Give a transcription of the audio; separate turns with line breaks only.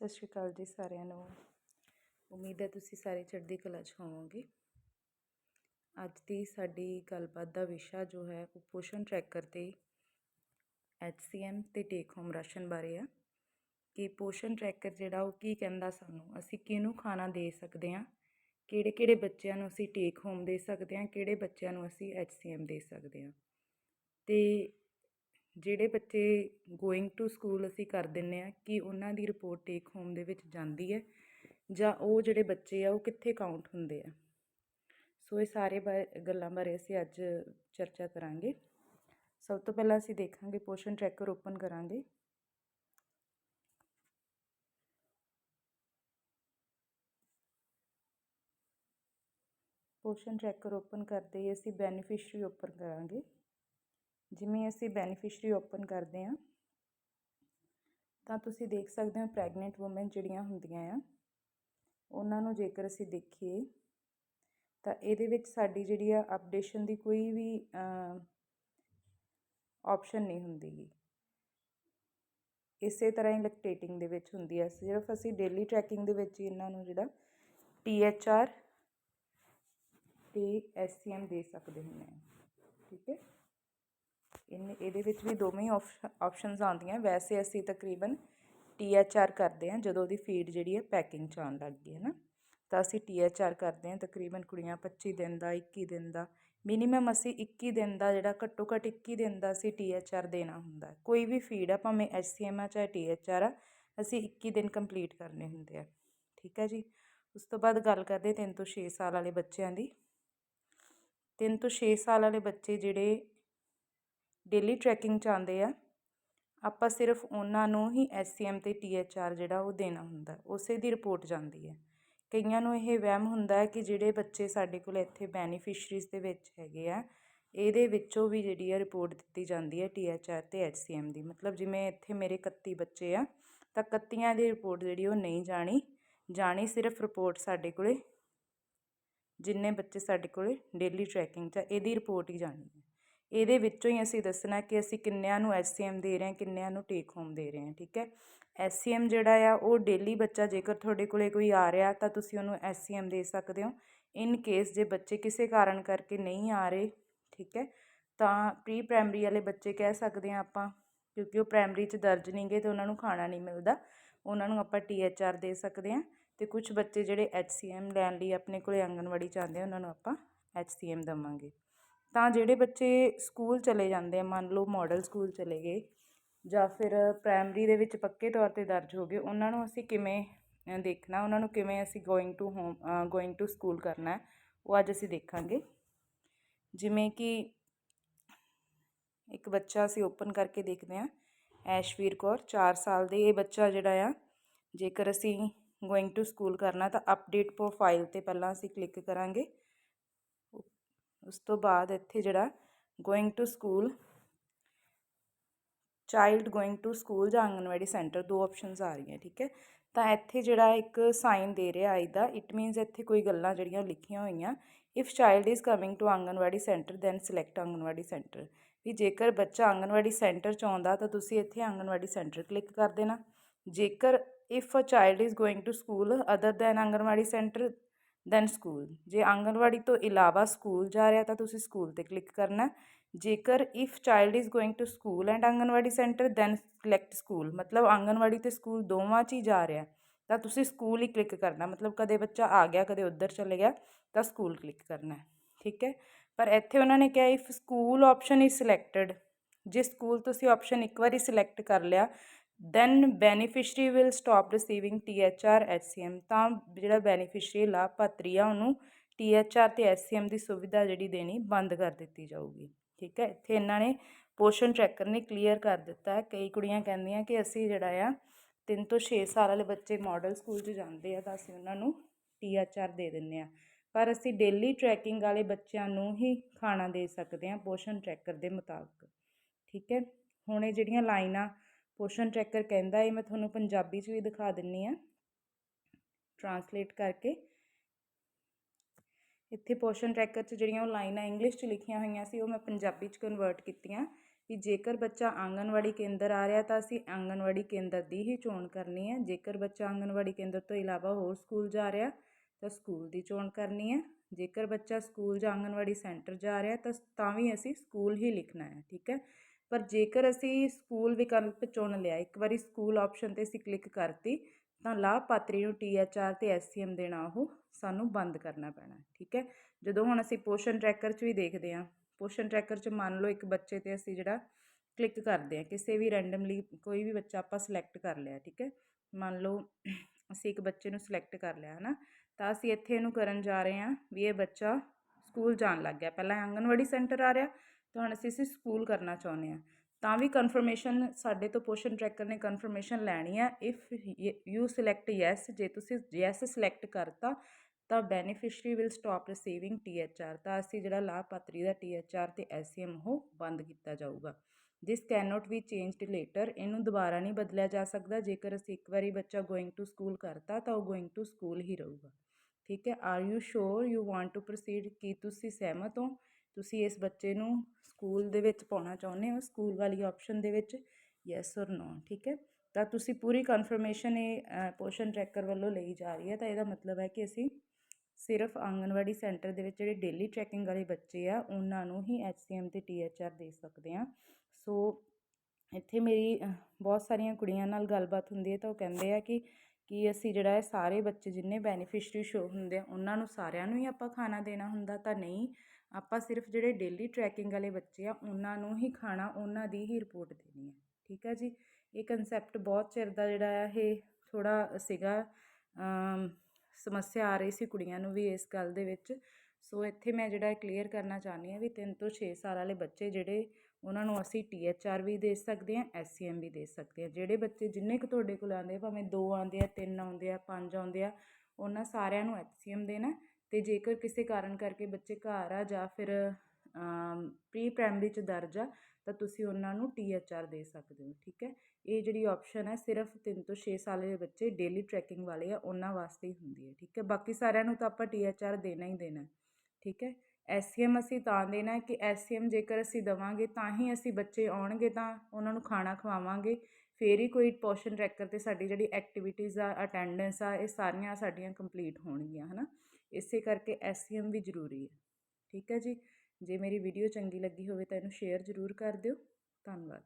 ਸਤਿ ਸ਼੍ਰੀ ਅਕਾਲ ਜੀ ਸਾਰਿਆਂ ਨੂੰ। ਉਮੀਦ ਹੈ ਤੁਸੀਂ ਸਾਰੇ ਚੜ੍ਹਦੀ ਕਲਾ 'ਚ ਹੋਵੋਗੇ। ਅੱਜ ਦੀ ਸਾਡੀ ਗੱਲਬਾਤ ਦਾ ਵਿਸ਼ਾ ਜੋ ਹੈ ਉਹ ਪੋਸ਼ਣ ਟਰੈਕਰ ਤੇ ਐਚਸੀਐਮ ਤੇ ਟੇਕ ਹੋਮ ਰਾਸ਼ਨ ਬਾਰੇ ਆ। ਕਿ ਪੋਸ਼ਣ ਟਰੈਕਰ ਜਿਹੜਾ ਉਹ ਕੀ ਕਹਿੰਦਾ ਸਾਨੂੰ? ਅਸੀਂ ਕਿਹਨੂੰ ਖਾਣਾ ਦੇ ਸਕਦੇ ਹਾਂ? ਕਿਹੜੇ ਕਿਹੜੇ ਬੱਚਿਆਂ ਨੂੰ ਅਸੀਂ ਟੇਕ ਹੋਮ ਦੇ ਸਕਦੇ ਹਾਂ? ਕਿਹੜੇ ਬੱਚਿਆਂ ਨੂੰ ਅਸੀਂ ਐਚਸੀਐਮ ਦੇ ਸਕਦੇ ਹਾਂ? ਤੇ ਜਿਹੜੇ ਬੱਚੇ ਗੋਇੰਗ ਟੂ ਸਕੂਲ ਅਸੀਂ ਕਰ ਦਿੰਦੇ ਹਾਂ, ਕਿ ਉਹਨਾਂ ਦੀ ਰਿਪੋਰਟ ਟੇਕ ਹੋਮ ਦੇ ਵਿੱਚ ਜਾਂਦੀ ਹੈ ਜਾਂ ਉਹ ਜਿਹੜੇ ਬੱਚੇ ਆ, ਉਹ ਕਿੱਥੇ ਕਾਊਂਟ ਹੁੰਦੇ ਆ। ਸੋ ਇਹ ਸਾਰੇ ਬਾ- ਗੱਲਾਂ ਬਾਰੇ ਅਸੀਂ ਅੱਜ ਚਰਚਾ ਕਰਾਂਗੇ। ਸਭ ਤੋਂ ਪਹਿਲਾਂ ਅਸੀਂ ਦੇਖਾਂਗੇ ਪੋਸ਼ਨ ਟਰੈਕਰ ਓਪਨ ਕਰਾਂਗੇ। ਪੋਸ਼ਨ ਟਰੈਕਰ ਓਪਨ ਕਰਦੇ ਹੀ ਅਸੀਂ ਬੈਨੀਫੀਸ਼ਰੀ ਓਪਨ ਕਰਾਂਗੇ। ਜਿਵੇਂ ਅਸੀਂ ਬੈਨੀਫਿਸ਼ਰੀ ਓਪਨ ਕਰਦੇ ਹਾਂ, ਤਾਂ ਤੁਸੀਂ ਦੇਖ ਸਕਦੇ ਹੋ ਪ੍ਰੈਗਨੈਂਟ ਔਮਨ ਜਿਹੜੀਆਂ ਹੁੰਦੀਆਂ ਆ, ਉਹਨਾਂ ਨੂੰ ਜੇਕਰ ਅਸੀਂ ਦੇਖੀਏ, ਤਾਂ ਇਹਦੇ ਵਿੱਚ ਸਾਡੀ ਜਿਹੜੀ ਆ ਅਪਡੇਸ਼ਨ ਦੀ ਕੋਈ ਵੀ ਆਪਸ਼ਨ ਨਹੀਂ ਹੁੰਦੀਗੀ ਇਸੇ ਤਰ੍ਹਾਂ ਹੀ ਲੈਕਟੇਟਿੰਗ ਦੇ ਵਿੱਚ ਹੁੰਦੀ ਹੈ ਸਿਰਫ ਅਸੀਂ ਡੇਲੀ ਟਰੈਕਿੰਗ ਦੇ ਵਿੱਚ ਹੀ ਇਹਨਾਂ ਨੂੰ ਜਿਹੜਾ ਟੀ ਐਚ ਆਰ ਤੇ ਐਸ ਸੀ ਐਮ ਦੇ ਸਕਦੇ ਹੁੰਦੇ ਹਾਂ ਠੀਕ ਹੈ? ਇਨ, ਇਹਦੇ ਵਿੱਚ ਵੀ ਦੋਵੇਂ ਹੀ ਆਪਸ਼ਨਸ ਆਉਂਦੀਆਂ। ਵੈਸੇ ਅਸੀਂ ਤਕਰੀਬਨ ਟੀ ਐਚ ਆਰ ਕਰਦੇ ਹਾਂ, ਜਦੋਂ ਉਹਦੀ ਫੀਡ ਜਿਹੜੀ ਹੈ ਪੈਕਿੰਗ 'ਚ ਆਉਣ ਲੱਗ ਗਈ ਹੈ ਨਾ। ਤਾਂ ਅਸੀਂ ਟੀ ਐਚ ਆਰ ਕਰਦੇ ਹਾਂ, ਤਕਰੀਬਨ ਕੁੜੀਆਂ 25 ਦਿਨ ਦਾ 21 ਦਿਨ ਦਾ। ਮਿਨੀਮਮ ਅਸੀਂ 21 ਦਿਨ ਦਾ ਜਿਹੜਾ ਘੱਟੋ ਘੱਟ 21 ਦਿਨ ਦਾ ਅਸੀਂ ਟੀ ਐਚ ਆਰ ਦੇਣਾ ਹੁੰਦਾ ਕੋਈ ਵੀ ਫੀਡ ਆ, ਭਾਵੇਂ ਐਚ ਸੀ ਐਮ ਆ ਚਾਹੇ ਟੀ ਐਚ ਆਰ ਆ, ਅਸੀਂ 21 ਦਿਨ ਕੰਪਲੀਟ ਕਰਨੇ ਹੁੰਦੇ ਆ। ਠੀਕ ਹੈ ਜੀ? ਉਸ ਤੋਂ ਬਾਅਦ ਗੱਲ ਕਰਦੇ 3 ਤੋਂ 6 ਸਾਲ ਵਾਲੇ ਬੱਚਿਆਂ ਦੀ। 3 ਤੋਂ 6 ਸਾਲ ਵਾਲੇ ਬੱਚੇ ਜਿਹੜੇ ਡੇਲੀ ਟਰੈਕਿੰਗ ਚ ਆਉਂਦੇ ਆ, ਆਪਾਂ ਸਿਰਫ ਉਹਨਾਂ ਨੂੰ ਹੀ ਐੱਚ ਸੀ ਐੱਮ ਅਤੇ ਟੀ ਤੇ ਆਰ ਜਿਹੜਾ ਉਹ ਦੇਣਾ ਹੁੰਦਾ, ਉਸੇ ਦੀ ਰਿਪੋਰਟ ਜਾਂਦੀ ਹੈ। ਕਈਆਂ ਨੂੰ ਇਹ ਵਹਿਮ ਹੁੰਦਾ ਹੈ ਕਿ ਜਿਹੜੇ ਬੱਚੇ ਸਾਡੇ ਕੋਲ ਇੱਥੇ ਬੈਨੀਫਿਸ਼ਰੀਜ਼ ਦੇ ਵਿੱਚ ਹੈਗੇ ਆ, ਇਹਦੇ ਵਿੱਚੋਂ ਵੀ ਜਿਹੜੀ ਆ ਰਿਪੋਰਟ ਦਿੱਤੀ ਜਾਂਦੀ ਹੈ ਟੀ ਐੱਚ ਆਰ ਅਤੇ ਟੀਐਚਆਰ ਸੀ ਐਚਸੀਐਮ ਦੀ। ਮਤਲਬ ਜਿਵੇਂ ਇੱਥੇ ਮੇਰੇ 31 ਬੱਚੇ ਆ, ਤਾਂ 31 ਦੀ ਰਿਪੋਰਟ ਜਿਹੜੀ ਉਹ ਨਹੀਂ ਜਾਣੀ ਜਾਣੀ ਸਿਰਫ ਰਿਪੋਰਟ ਸਾਡੇ ਕੋਲੇ, ਜਿੰਨੇ ਬੱਚੇ ਸਾਡੇ ਕੋਲੇ ਡੇਲੀ ਟਰੈਕਿੰਗ 'ਚ ਇਹਦੀ ਰਿਪੋਰਟ ਹੀ ਜਾਣੀ ਇਹਦੇ ਵਿੱਚੋਂ ਹੀ ਅਸੀਂ ਦੱਸਣਾ ਕਿ ਅਸੀਂ ਕਿੰਨਿਆਂ ਨੂੰ ਐਸਸੀਐਮ ਦੇ ਰਹੇ ਹਾਂ, ਕਿੰਨਿਆਂ ਨੂੰ ਟੇਕ ਹੋਮ ਦੇ ਰਹੇ ਹਾਂ, ਠੀਕ ਹੈ? ਐਸਸੀਐਮ ਜਿਹੜਾ ਆ, ਉਹ ਡੇਲੀ ਬੱਚਾ ਜੇਕਰ ਤੁਹਾਡੇ ਕੋਲੇ ਕੋਈ ਆ ਰਿਹਾ ਤਾਂ ਤੁਸੀਂ ਉਹਨੂੰ ਐਸਸੀਐਮ ਦੇ ਸਕਦੇ ਹੋ। ਇਨ ਕੇਸ ਜੇ ਬੱਚੇ ਕਿਸੇ ਕਾਰਨ ਕਰਕੇ ਨਹੀਂ ਆ ਰਹੇ, ਠੀਕ ਹੈ? ਤਾਂ ਪ੍ਰੀ ਪ੍ਰਾਇਮਰੀ ਵਾਲੇ ਬੱਚੇ ਕਹਿ ਸਕਦੇ ਆ ਆਪਾਂ, ਕਿਉਂਕਿ ਉਹ ਪ੍ਰਾਇਮਰੀ 'ਚ ਦਰਜ ਨਹੀਂਗੇ ਤੇ ਉਹਨਾਂ ਨੂੰ ਖਾਣਾ ਨਹੀਂ ਮਿਲਦਾ। ਉਹਨਾਂ ਨੂੰ ਆਪਾਂ ਟੀਐਚਆਰ ਦੇ ਸਕਦੇ ਆ ਤੇ ਕੁਝ ਬੱਚੇ ਜਿਹੜੇ ਐਚਸੀਐਮ ਲੈਣ ਲਈ ਆਪਣੇ ਕੋਲੇ ਆਂਗਨਵਾੜੀ ਚ ਆਉਂਦੇ ਉਹਨਾਂ ਨੂੰ ਆਪਾਂ ਐਚਸੀਐਮ ਦਵਾਂਗੇ। ਤਾਂ ਜਿਹੜੇ ਬੱਚੇ ਸਕੂਲ ਚਲੇ ਜਾਂਦੇ ਆ, ਮੰਨ ਲਓ ਮੋਡਲ ਸਕੂਲ ਚਲੇ ਗਏ ਜਾਂ ਫਿਰ ਪ੍ਰਾਇਮਰੀ ਦੇ ਵਿੱਚ ਪੱਕੇ ਤੌਰ ਤੇ ਦਰਜ ਹੋ ਗਏ, ਉਹਨਾਂ ਨੂੰ ਅਸੀਂ ਕਿਵੇਂ ਦੇਖਣਾ, ਉਹਨਾਂ ਨੂੰ ਕਿਵੇਂ ਅਸੀਂ going to home going to school ਕਰਨਾ ਉਹ ਅੱਜ ਅਸੀਂ ਦੇਖਾਂਗੇ। ਜਿਵੇਂ ਕਿ ਇੱਕ ਬੱਚਾ ਅਸੀਂ ਓਪਨ ਕਰਕੇ ਦੇਖਦੇ ਹਾਂ, ਐਸ਼ਵੀਰ ਕੌਰ 4 ਸਾਲ ਦੇ ਇਹ ਬੱਚਾ ਜਿਹੜਾ ਆ, ਜੇਕਰ ਅਸੀਂ ਗੋਇੰਗ ਟੂ ਸਕੂਲ ਕਰਨਾ ਤਾਂ ਅਪਡੇਟ ਪ੍ਰੋਫਾਈਲ ਤੇ ਪਹਿਲਾਂ ਅਸੀਂ ਕਲਿੱਕ ਕਰਾਂਗੇ। ਉਸ ਤੋਂ ਬਾਅਦ ਇੱਥੇ ਜਿਹੜਾ going to school child going to school ਜਾਂ ਆਂਗਨਵਾੜੀ ਸੈਂਟਰ ਦੋ ਆਪਸ਼ਨਸ ਆ ਰਹੀਆਂ, ਠੀਕ ਹੈ? ਤਾਂ ਇੱਥੇ ਜਿਹੜਾ ਇੱਕ ਸਾਈਨ ਦੇ ਰਿਹਾ ਆਈ ਦਾ ਇਟ ਮੀਨਸ ਇੱਥੇ ਕੋਈ ਗੱਲਾਂ ਜਿਹੜੀਆਂ ਲਿਖੀਆਂ ਹੋਈਆਂ if child is coming to anganwadi centre then select anganwadi centre ਵੀ ਜੇਕਰ ਬੱਚਾ ਆਂਗਨਵਾੜੀ ਸੈਂਟਰ ਚ ਆਉਂਦਾ, ਤਾਂ ਤੁਸੀਂ ਇੱਥੇ ਆਂਗਨਵਾੜੀ ਸੈਂਟਰ ਕਲਿੱਕ ਕਰ ਦੇਣਾ। ਜੇਕਰ if uh child is going to school other than anganwadi centre then school. ਜੇ ਆਂਗਨਵਾੜੀ ਤੋਂ ਇਲਾਵਾ ਸਕੂਲ ਜਾ ਰਿਹਾ ਤਾਂ ਤੁਸੀਂ ਸਕੂਲ ਤੇ ਕਲਿੱਕ ਕਰਨਾ। ਜੇਕਰ if child is going to school and anganwadi centre, then select school. ਮਤਲਬ ਆਂਗਨਵਾੜੀ ਅਤੇ ਸਕੂਲ ਦੋਵਾਂ 'ਚ ਹੀ ਜਾ ਰਿਹਾ। ਤਾਂ ਤੁਸੀਂ ਸਕੂਲ ਹੀ ਕਲਿੱਕ ਕਰਨਾ। ਮਤਲਬ ਕਦੇ ਬੱਚਾ ਆ ਗਿਆ, ਕਦੇ ਉੱਧਰ ਚਲੇ ਗਿਆ, ਤਾਂ ਸਕੂਲ ਕਲਿੱਕ ਕਰਨਾ। ਠੀਕ ਹੈ? ਪਰ ਇੱਥੇ ਉਹਨਾਂ ਨੇ ਕਿਹਾ if school option is selected ਜੇ ਸਕੂਲ ਤੁਸੀਂ ਆਪਸ਼ਨ ਇੱਕ ਵਾਰੀ ਸਿਲੈਕਟ ਕਰ ਲਿਆ then beneficiary will stop receiving THR HCM ਤਾਂ ਜਿਹੜਾ ਬੈਨੀਫਿਸ਼ਰੀ ਲਾਭਪਾਤਰੀ ਆ, ਉਹਨੂੰ ਟੀਐਚਆਰ ਤੇ ਐਚਸੀਐਮ ਦੀ ਸੁਵਿਧਾ ਜਿਹੜੀ ਦੇਣੀ ਬੰਦ ਕਰ ਦਿੱਤੀ ਜਾਊਗੀ। ਠੀਕ ਹੈ? ਇੱਥੇ ਇਹਨਾਂ ਨੇ ਪੋਸ਼ਨ ਟਰੈਕਰ ਨੇ ਕਲੀਅਰ ਕਰ ਦਿੱਤਾ ਕਈ ਕੁੜੀਆਂ ਕਹਿੰਦੀਆਂ ਕਿ ਅਸੀਂ ਜਿਹੜਾ ਆ 3 ਤੋਂ 6 ਸਾਲ ਵਾਲੇ ਬੱਚੇ ਮਾਡਲ ਸਕੂਲ 'ਚ ਜਾਂਦੇ ਆ ਤਾਂ ਅਸੀਂ ਉਹਨਾਂ ਨੂੰ ਟੀ ਐੱਚ ਆਰ ਦੇ ਦਿੰਨੇ ਆ। ਪਰ ਅਸੀਂ ਡੇਲੀ ਟਰੈਕਿੰਗ ਵਾਲੇ ਬੱਚਿਆਂ ਨੂੰ ਹੀ ਖਾਣਾ ਦੇ ਸਕਦੇ ਹਾਂ ਪੋਸ਼ਨ ਟਰੈਕਰ ਦੇ ਮੁਤਾਬਕ। ਠੀਕ ਹੈ? ਹੁਣ ਇਹ ਜਿਹੜੀਆਂ ਲਾਈਨਾਂ ਪੋਸ਼ਨ ਟਰੈਕਰ ਕਹਿੰਦਾ ਇਹ ਮੈਂ ਤੁਹਾਨੂੰ ਪੰਜਾਬੀ 'ਚ ਵੀ ਦਿਖਾ ਦਿੰਨੀ ਆ। ਟਰਾਂਸਲੇਟ ਕਰਕੇ। ਇੱਥੇ ਪੋਸ਼ਨ ਟਰੈਕਰ 'ਚ ਜਿਹੜੀਆਂ ਉਹ ਲਾਈਨਾਂ ਇੰਗਲਿਸ਼ 'ਚ ਲਿਖੀਆਂ ਹੋਈਆਂ ਸੀ, ਉਹ ਮੈਂ ਪੰਜਾਬੀ 'ਚ ਕਨਵਰਟ ਕੀਤੀਆਂ। ਵੀ ਜੇਕਰ ਬੱਚਾ ਆਂਗਨਵਾੜੀ ਕੇਂਦਰ ਆ ਰਿਹਾ ਤਾਂ ਅਸੀਂ ਆਂਗਨਵਾੜੀ ਕੇਂਦਰ ਦੀ ਹੀ ਚੋਣ ਕਰਨੀ ਹੈ ਜੇਕਰ ਬੱਚਾ ਆਂਗਨਵਾੜੀ ਕੇਂਦਰ ਤੋਂ ਇਲਾਵਾ ਹੋਰ ਸਕੂਲ ਜਾ ਰਿਹਾ, ਤਾਂ ਸਕੂਲ ਦੀ ਚੋਣ ਕਰਨੀ ਹੈ ਜੇਕਰ ਬੱਚਾ ਸਕੂਲ ਜਾਂ ਆਂਗਨਵਾੜੀ ਸੈਂਟਰ ਜਾ ਰਿਹਾ, ਤਾਂ ਤਾਂ ਵੀ ਅਸੀਂ ਸਕੂਲ ਹੀ ਲਿਖਣਾ ਹੈ ਠੀਕ ਹੈ ਪਰ ਜੇਕਰ ਅਸੀਂ ਸਕੂਲ ਵਿਕਲਪ ਚੁਣ ਲਿਆ, ਇੱਕ ਵਾਰੀ ਸਕੂਲ ਆਪਸ਼ਨ ਤੇ ਅਸੀਂ ਕਲਿੱਕ ਕਰਤੀ, ਤਾਂ ਲਾਭਪਾਤਰੀ ਨੂੰ ਟੀਐਚਆਰ ਤੇ ਐਸਸੀਐਮ ਦੇਣਾ ਉਹ ਸਾਨੂੰ ਬੰਦ ਕਰਨਾ ਪੈਣਾ, ਠੀਕ ਹੈ? ਜਦੋਂ ਹੁਣ ਅਸੀਂ ਪੋਸ਼ਨ ਟਰੈਕਰ 'ਚ ਵੀ ਦੇਖਦੇ ਹਾਂ, ਪੋਸ਼ਨ ਟਰੈਕਰ 'ਚ ਮੰਨ ਲਓ ਇੱਕ ਬੱਚੇ ਤੇ ਅਸੀਂ ਜਿਹੜਾ ਕਲਿੱਕ ਕਰਦੇ ਹਾਂ, ਕਿਸੇ ਵੀ ਰੈਂਡਮਲੀ ਕੋਈ ਵੀ ਬੱਚਾ ਆਪਾਂ ਸਿਲੈਕਟ ਕਰ ਲਿਆ, ਠੀਕ ਹੈ? ਮੰਨ ਲਓ ਅਸੀਂ ਇੱਕ ਬੱਚੇ ਨੂੰ ਸਿਲੈਕਟ ਕਰ ਲਿਆ ਹੈ ਨਾ ਤਾਂ ਅਸੀਂ ਇੱਥੇ ਇਹਨੂੰ ਕਰਨ ਜਾ ਰਹੇ ਹਾਂ ਵੀ ਇਹ ਬੱਚਾ ਸਕੂਲ ਜਾਣ ਲੱਗ ਗਿਆ। ਪਹਿਲਾਂ ਆਂਗਨਵਾੜੀ ਸੈਂਟਰ ਆ ਰਿਹਾ ਤਾਂ ਹੁਣ ਅਸੀਂ ਅਸੀਂ ਸਕੂਲ ਕਰਨਾ ਚਾਹੁੰਦੇ ਹਾਂ। ਤਾਂ ਵੀ ਕਨਫਰਮੇਸ਼ਨ ਸਾਡੇ ਤੋਂ ਪੋਸ਼ਨ ਟਰੈਕਰ ਨੇ ਕਨਫਰਮੇਸ਼ਨ ਲੈਣੀ ਹੈ ਇਫ ਯੂ ਸਿਲੈਕਟ ਯੈਸ ਜੇ ਤੁਸੀਂ ਯੈਸ ਸਿਲੈਕਟ ਕਰਤਾ, ਤਾਂ beneficiary will stop receiving THR ਤਾਂ ਅਸੀਂ ਜਿਹੜਾ ਲਾਭਪਾਤਰੀ ਦਾ ਟੀਐਚਆਰ ਤੇ ਐਸਸੀਐਮ ਉਹ ਬੰਦ ਕੀਤਾ ਜਾਊਗਾ। This can not be changed later ਇਹਨੂੰ ਦੁਬਾਰਾ ਨਹੀਂ ਬਦਲਿਆ ਜਾ ਸਕਦਾ। ਜੇਕਰ ਅਸੀਂ ਇੱਕ ਵਾਰੀ ਬੱਚਾ ਗੋਇੰਗ ਟੂ ਸਕੂਲ ਕਰਤਾ, ਤਾਂ ਉਹ ਗੋਇੰਗ ਟੂ ਸਕੂਲ ਹੀ ਰਹੂਗਾ। ਠੀਕ ਹੈ? Are you sure you want to proceed ਕੀ ਤੁਸੀਂ ਸਹਿਮਤ ਹੋ? ਤੁਸੀਂ ਇਸ ਬੱਚੇ ਨੂੰ ਸਕੂਲ ਦੇ ਵਿੱਚ ਪਾਉਣਾ ਚਾਹੁੰਦੇ ਹੋ, ਸਕੂਲ ਵਾਲੀ ਆਪਸ਼ਨ ਦੇ ਵਿੱਚ ਯੈਸ অর ਨੋ ਠੀਕ ਹੈ? ਤਾਂ ਤੁਸੀਂ ਪੂਰੀ ਕਨਫਰਮੇਸ਼ਨ ਇਹ ਪੋਸ਼ਨ ਟਰੈਕਰ ਵੱਲੋਂ ਲਈ ਜਾ ਰਹੀ ਹੈ, ਤਾਂ ਇਹਦਾ ਮਤਲਬ ਹੈ ਕਿ ਅਸੀਂ ਸਿਰਫ ਆਂਗਨਵਾੜੀ ਸੈਂਟਰ ਦੇ ਵਿੱਚ ਜਿਹੜੇ ਡੇਲੀ ਚੈਕਿੰਗ ਵਾਲੇ ਬੱਚੇ ਆ, ਉਹਨਾਂ ਨੂੰ ਹੀ ਐਚਸੀਐਮ ਤੇ ਟੀਐਚਆਰ ਦੇ ਸਕਦੇ ਆ ਸੋ ਇੱਥੇ ਮੇਰੀ ਬਹੁਤ ਸਾਰੀਆਂ ਕੁੜੀਆਂ ਨਾਲ ਗੱਲਬਾਤ ਹੁੰਦੀ ਹੈ, ਤਾਂ ਉਹ ਕਹਿੰਦੇ ਆ ਕਿ ਕਿ ਅਸੀਂ ਜਿਹੜਾ ਹੈ ਸਾਰੇ ਬੱਚੇ ਜਿੰਨੇ ਬੈਨੀਫਿਸ਼ਰੀ ਸ਼ੋ ਹੁੰਦੇ ਆ, ਉਹਨਾਂ ਨੂੰ ਸਾਰਿਆਂ ਨੂੰ ਹੀ ਆਪਾਂ ਖਾਣਾ ਦੇਣਾ ਹੁੰਦਾ ਤਾਂ ਨਹੀਂ ਆਪਾਂ ਸਿਰਫ ਜਿਹੜੇ ਡੇਲੀ ਟਰੈਕਿੰਗ ਵਾਲੇ ਬੱਚੇ ਆ, ਉਹਨਾਂ ਨੂੰ ਹੀ ਖਾਣਾ, ਉਹਨਾਂ ਦੀ ਹੀ ਰਿਪੋਰਟ ਦੇਣੀ ਹੈ ਠੀਕ ਹੈ ਜੀ? ਇਹ ਕਨਸੈਪਟ ਬਹੁਤ ਚਿਰ ਦਾ ਜਿਹੜਾ ਹੈ ਇਹ ਥੋੜਾ ਸੀਗਾ ਸਮੱਸਿਆ ਆ ਰਹੀ ਸੀ ਕੁੜੀਆਂ ਨੂੰ ਵੀ ਇਸ ਗੱਲ ਦੇ ਵਿੱਚ। ਸੋ ਇੱਥੇ ਮੈਂ ਜਿਹੜਾ ਕਲੀਅਰ ਕਰਨਾ ਚਾਹੁੰਦੀ ਹਾਂ ਵੀ 3 ਤੋਂ 6 ਸਾਲ ਵਾਲੇ ਬੱਚੇ ਜਿਹੜੇ, ਉਹਨਾਂ ਨੂੰ ਅਸੀਂ ਟੀਐਚਆਰ ਵੀ ਦੇ ਸਕਦੇ ਹਾਂ ਐਸਸੀਐਮ ਵੀ ਦੇ ਸਕਦੇ ਹਾਂ ਜਿਹੜੇ ਬੱਚੇ ਜਿੰਨੇ ਕੁ ਤੁਹਾਡੇ ਕੋਲ ਆਉਂਦੇ ਭਾਵੇਂ 2 ਆਉਂਦੇ ਆ 3 ਆਉਂਦੇ ਆ 5 ਆਉਂਦੇ ਆ, ਉਹਨਾਂ ਸਾਰਿਆਂ ਨੂੰ ਐਚਸੀਐਮ ਦੇਣਾ। ਅਤੇ ਜੇਕਰ ਕਿਸੇ ਕਾਰਨ ਕਰਕੇ ਬੱਚੇ ਘਰ ਆ ਜਾਂ ਫਿਰ ਪ੍ਰੀ ਪ੍ਰਾਇਮਰੀ ਚ ਦਰਜ ਆ, ਤਾਂ ਤੁਸੀਂ ਉਹਨਾਂ ਨੂੰ ਟੀ ਐੱਚ ਆਰ ਦੇ ਸਕਦੇ ਹੋ, ਠੀਕ ਹੈ? ਇਹ ਜਿਹੜੀ ਆਪਸ਼ਨ ਹੈ ਸਿਰਫ ਤਿੰਨ ਤੋਂ ਛੇ ਸਾਲ ਦੇ ਬੱਚੇ ਡੇਲੀ ਟਰੈਕਿੰਗ ਵਾਲੇ ਆ, ਉਹਨਾਂ ਵਾਸਤੇ ਹੀ ਹੁੰਦੀ ਹੈ, ਠੀਕ ਹੈ? ਬਾਕੀ ਸਾਰਿਆਂ ਨੂੰ ਤਾਂ ਆਪਾਂ ਟੀ ਐੱਚ ਆਰ ਦੇਣਾ ਹੀ ਦੇਣਾ, ਠੀਕ ਹੈ? ਐਸਸੀਐਮ ਅਸੀਂ ਤਾਂ ਦੇਣਾ ਕਿ ਐਸਸੀਐਮ ਜੇਕਰ ਅਸੀਂ ਦਵਾਂਗੇ, ਤਾਂ ਹੀ ਅਸੀਂ ਬੱਚੇ ਆਉਣਗੇ, ਤਾਂ ਉਹਨਾਂ ਨੂੰ ਖਾਣਾ ਖਵਾਵਾਂਗੇ, ਫੇਰ ਹੀ ਕੋਈ ਪੋਸ਼ਨ ਟਰੈਕਰ ਤੇ ਸਾਡੀ ਜਿਹੜੀ ਐਕਟੀਵਿਟੀਜ਼ ਆ ਅਟੈਂਡੈਂਸ ਆ, ਇਹ ਸਾਰੀਆਂ ਸਾਡੀਆਂ ਕੰਪਲੀਟ ਹੋਣਗੀਆਂ, ਹਨਾ? ਇਸੇ ਕਰਕੇ ਐਸਸੀਐਮ ਵੀ ਜ਼ਰੂਰੀ ਹੈ। ਠੀਕ ਹੈ ਜੀ? ਜੇ ਮੇਰੀ ਵੀਡੀਓ ਚੰਗੀ ਲੱਗੀ ਹੋਵੇ ਤਾਂ ਇਹਨੂੰ ਸ਼ੇਅਰ ਜ਼ਰੂਰ ਕਰ ਦਿਓ। ਧੰਨਵਾਦ।